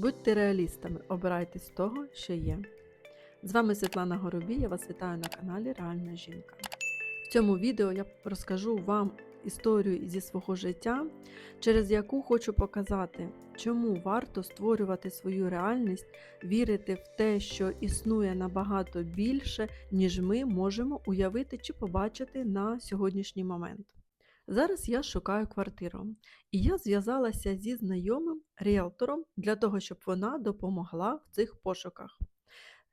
Будьте реалістами, обирайте з того, що є. З вами Світлана Горобій, я вас вітаю на каналі Реальна жінка. В цьому відео я розкажу вам історію зі свого життя, через яку хочу показати, чому варто створювати свою реальність, вірити в те, що існує набагато більше, ніж ми можемо уявити чи побачити на сьогоднішній момент. Зараз я шукаю квартиру, і я зв'язалася зі знайомим ріелтором для того, щоб вона допомогла в цих пошуках.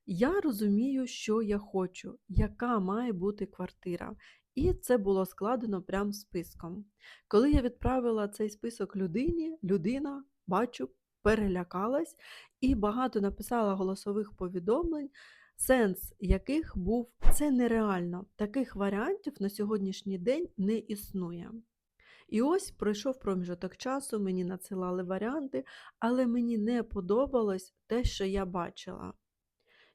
Я розумію, що я хочу, яка має бути квартира. І це було складено прям списком. Коли я відправила цей список людині, людина, бачу, перелякалась і багато написала голосових повідомлень, сенс яких був це нереально. Таких варіантів на сьогоднішній день не існує. І ось пройшов проміжок часу, мені надсилали варіанти, але мені не подобалось те, що я бачила.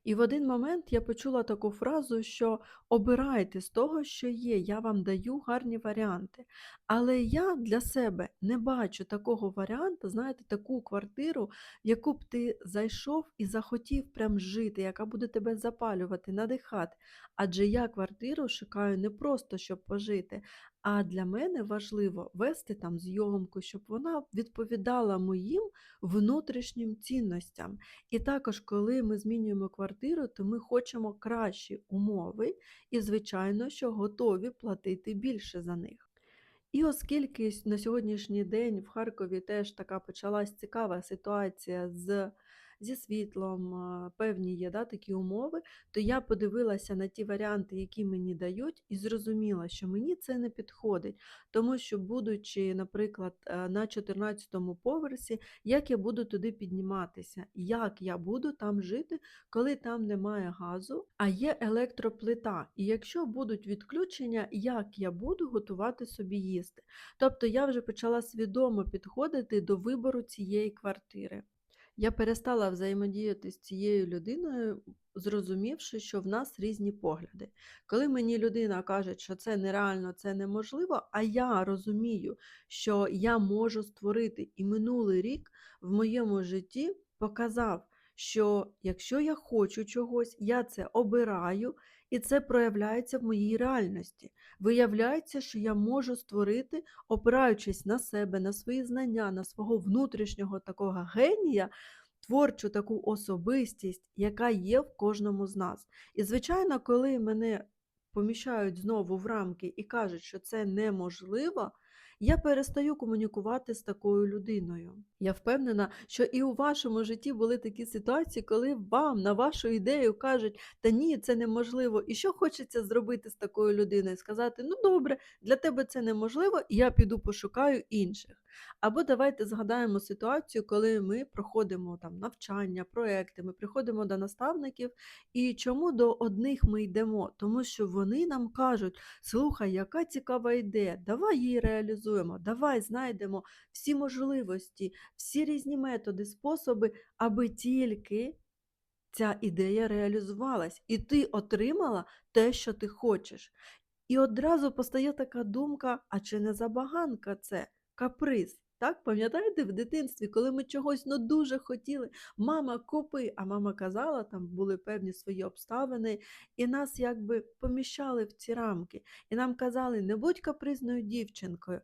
І в один момент я почула таку фразу, що обирайте з того, що є, я вам даю гарні варіанти. Але я для себе не бачу такого варіанту, знаєте, таку квартиру, яку б ти зайшов і захотів прям жити, яка буде тебе запалювати, надихати. Адже я квартиру шукаю не просто щоб пожити, а для мене важливо вести там зйомку, щоб вона відповідала моїм внутрішнім цінностям. І також, коли ми змінюємо квартиру, то ми хочемо кращі умови і, звичайно, що готові платити більше за них. І оскільки на сьогоднішній день в Харкові теж така почалась цікава ситуація з, зі світлом, певні є да, такі умови, то я подивилася на ті варіанти, які мені дають, і зрозуміла, що мені це не підходить. Тому що, будучи, наприклад, е, на 14 поверсі, як я буду туди підніматися, як я буду там жити, коли там немає газу, а є електроплита. І якщо будуть відключення, як я буду готувати собі їсти. Тобто я вже почала свідомо підходити до вибору цієї квартири. Я перестала взаємодіяти з цією людиною, зрозумівши, що в нас різні погляди. Коли мені людина каже, що це нереально, це неможливо, а я розумію, що я можу створити, і минулий рік в моєму житті показав, що якщо я хочу чогось, я це обираю, і це проявляється в моїй реальності. Виявляється, що я можу створити, опираючись на себе, на свої знання, на свого внутрішнього такого генія, творчу таку особистість, яка є в кожному з нас. І, звичайно, коли мене поміщають знову в рамки і кажуть, що це неможливо, я перестаю комунікувати з такою людиною. Я впевнена, що і у вашому житті були такі ситуації, коли вам на вашу ідею кажуть, та ні, це неможливо. І що хочеться зробити з такою людиною? Сказати, ну добре, для тебе це неможливо, і я піду пошукаю інших. Або давайте згадаємо ситуацію, коли ми проходимо там навчання, проекти, ми приходимо до наставників, і чому до одних ми йдемо? Тому що вони нам кажуть, слухай, яка цікава ідея, давай її реалізуємо, давай знайдемо всі можливості, всі різні методи, способи, аби тільки ця ідея реалізувалась, і ти отримала те, що ти хочеш. І одразу постає така думка: а чи не забаганка це? Каприз. Так, пам'ятаєте, в дитинстві, коли ми чогось ну, дуже хотіли, мама, купи, а мама казала, там були певні свої обставини, і нас якби поміщали в ці рамки. І нам казали, не будь капризною дівчинкою.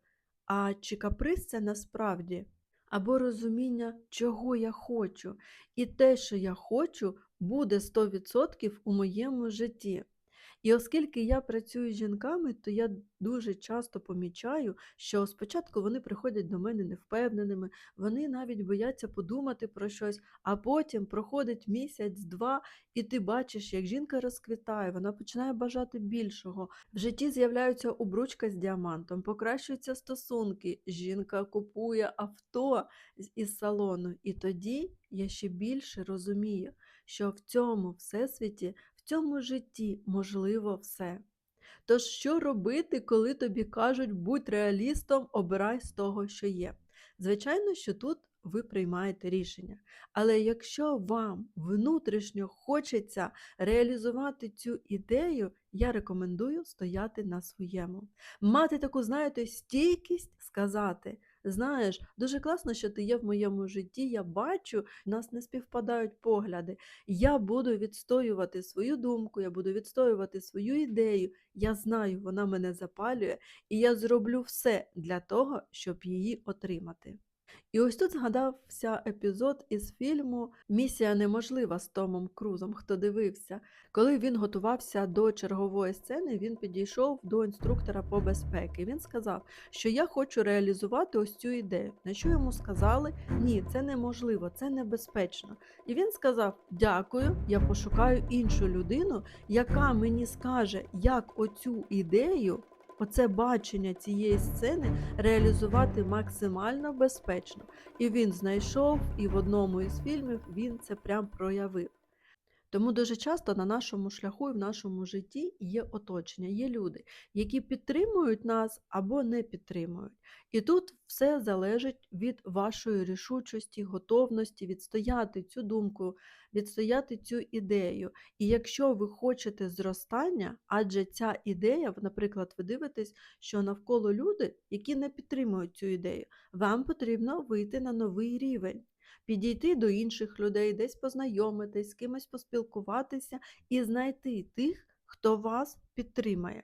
А чи каприз це насправді? Або розуміння, чого я хочу. І те, що я хочу, буде 100% у моєму житті. І оскільки я працюю з жінками, то я дуже часто помічаю, що спочатку вони приходять до мене невпевненими, вони навіть бояться подумати про щось, а потім проходить місяць-два, і ти бачиш, як жінка розквітає, вона починає бажати більшого. В житті з'являються обручка з діамантом, покращуються стосунки, жінка купує авто із салону. І тоді я ще більше розумію, що в цьому всесвіті цьому житті можливо все. Тож, що робити, коли тобі кажуть, будь реалістом, обирай з того, що є? Звичайно, що тут ви приймаєте рішення. Але якщо вам внутрішньо хочеться реалізувати цю ідею, я рекомендую стояти на своєму. Мати таку, знаєте, стійкість сказати: знаєш, дуже класно, що ти є в моєму житті. Я бачу, нас не співпадають погляди. Я буду відстоювати свою думку, я буду відстоювати свою ідею. Я знаю, вона мене запалює, і я зроблю все для того, щоб її отримати. І ось тут згадався епізод із фільму Місія неможлива з Томом Крузом, хто дивився. Коли він готувався до чергової сцени, він підійшов до інструктора по безпеці. Він сказав, що я хочу реалізувати ось цю ідею. На що йому сказали, ні, це неможливо, це небезпечно. І він сказав: Дякую, я пошукаю іншу людину, яка мені скаже, як оцю ідею. Оце бачення цієї сцени реалізувати максимально безпечно. І він знайшов, і в одному із фільмів він це прям проявив. Тому дуже часто на нашому шляху і в нашому житті є оточення, є люди, які підтримують нас або не підтримують. І тут все залежить від вашої рішучості, готовності відстояти цю думку, відстояти цю ідею. І якщо ви хочете зростання, адже ця ідея, наприклад, ви дивитесь, що навколо люди, які не підтримують цю ідею, вам потрібно вийти на новий рівень підійти до інших людей, десь познайомитись, з кимось поспілкуватися і знайти тих, хто вас підтримає.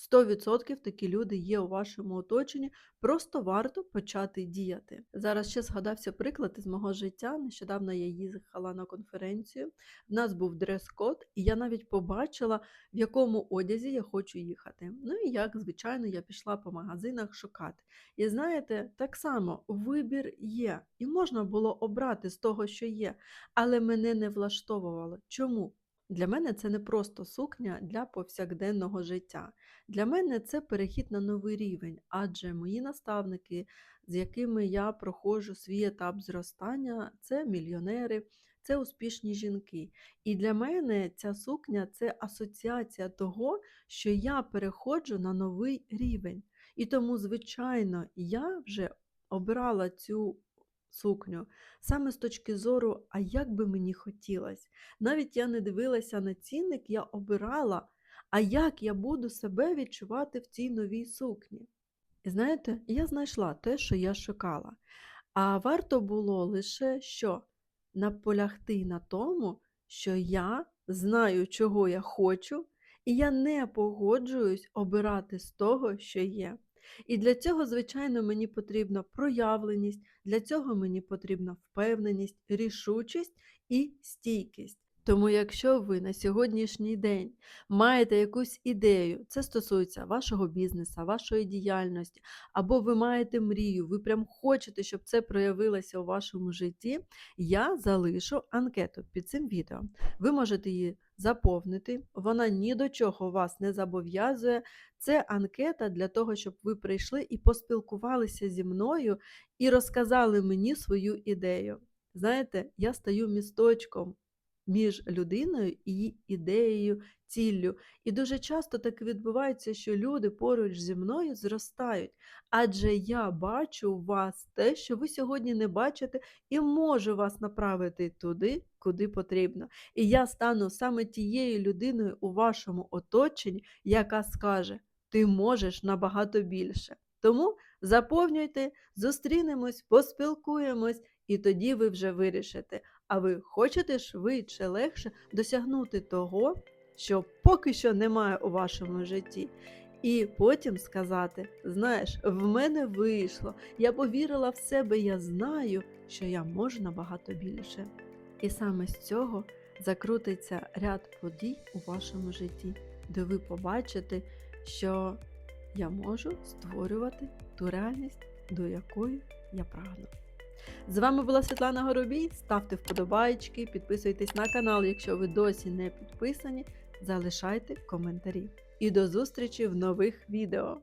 100% такі люди є у вашому оточенні, просто варто почати діяти. Зараз ще згадався приклад із мого життя. Нещодавно я їхала на конференцію, в нас був дрес-код, і я навіть побачила, в якому одязі я хочу їхати. Ну і як, звичайно, я пішла по магазинах шукати. І знаєте, так само вибір є, і можна було обрати з того, що є, але мене не влаштовувало. Чому? Для мене це не просто сукня для повсякденного життя. Для мене це перехід на новий рівень, адже мої наставники, з якими я проходжу свій етап зростання, це мільйонери, це успішні жінки. І для мене ця сукня це асоціація того, що я переходжу на новий рівень. І тому, звичайно, я вже обрала цю сукню, саме з точки зору, а як би мені хотілося. Навіть я не дивилася на цінник, я обирала, а як я буду себе відчувати в цій новій сукні. І знаєте, я знайшла те, що я шукала. А варто було лише що наполягти на тому, що я знаю, чого я хочу, і я не погоджуюсь обирати з того, що є. І для цього, звичайно, мені потрібна проявленість, для цього мені потрібна впевненість, рішучість і стійкість. Тому, якщо ви на сьогоднішній день маєте якусь ідею, це стосується вашого бізнесу, вашої діяльності, або ви маєте мрію, ви прям хочете, щоб це проявилося у вашому житті, я залишу анкету під цим відео. Ви можете її заповнити, вона ні до чого вас не зобов'язує. Це анкета для того, щоб ви прийшли і поспілкувалися зі мною і розказали мені свою ідею. Знаєте, я стаю місточком між людиною і ідеєю, ціллю. І дуже часто так відбувається, що люди поруч зі мною зростають, адже я бачу у вас те, що ви сьогодні не бачите, і можу вас направити туди, куди потрібно. І я стану саме тією людиною у вашому оточенні, яка скаже: ти можеш набагато більше. Тому заповнюйте, зустрінемось, поспілкуємось, і тоді ви вже вирішите, а ви хочете швидше, легше досягнути того, що поки що немає у вашому житті. І потім сказати: знаєш, в мене вийшло, я повірила в себе, я знаю, що я можу набагато більше. І саме з цього закрутиться ряд подій у вашому житті, де ви побачите, що я можу створювати ту реальність, до якої я прагну. З вами була Світлана Горобій. Ставте вподобайки, підписуйтесь на канал, якщо ви досі не підписані, залишайте коментарі. І до зустрічі в нових відео!